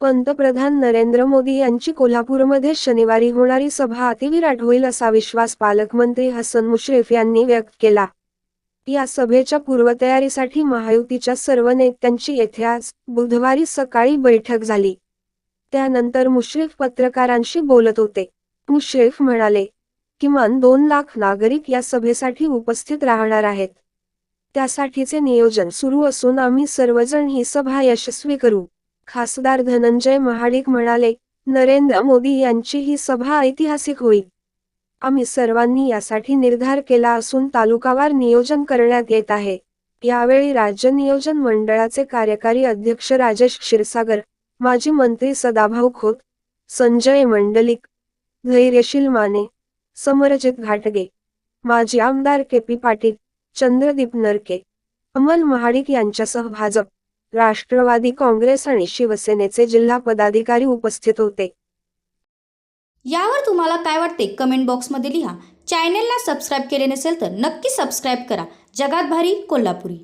पंतप्रधान नरेंद्र मोदी यांची कोल्हापूरमध्ये शनिवारी होणारी सभा अतिविराट होईल असा विश्वास पालकमंत्री हसन मुश्रीफ यांनी व्यक्त केला. या सभेच्या पूर्वतयारीसाठी महायुतीच्या सर्व नेत्यांची येथे आज बुधवारी सकाळी बैठक झाली. त्यानंतर मुश्रीफ पत्रकारांशी बोलत होते. मुश्रीफ म्हणाले किमान दोन लाख नागरिक या सभेसाठी उपस्थित राहणार आहेत. त्यासाठीचे नियोजन सुरू असून आम्ही सर्वजण ही सभा यशस्वी करू. खासदार धनंजय महाडिक म्हणाले नरेंद्र मोदी यांची ही सभा ऐतिहासिक होईल. आम्ही सर्वांनी यासाठी निर्धार केला असून तालुकावार नियोजन करण्यात येत आहे. यावेळी राज्य नियोजन मंडळाचे कार्यकारी अध्यक्ष राजेश क्षीरसागर माजी मंत्री सदाभाऊ खोत संजय मंडलिक धैर्यशील माने समरजित घाटगे माजी आमदार के पी पाटील चंद्रदीप नरके अमल महाडिक यांच्यासह भाजप राष्ट्रवादी काँग्रेस आणि शिवसेनेचे जिल्हा पदाधिकारी उपस्थित होते. यावर तुम्हाला काय वाटते कमेंट बॉक्समध्ये लिहा. चॅनेलला सबस्क्राईब केले नसेल तर नक्की सबस्क्राईब करा. जगात भारी कोल्हापुरी.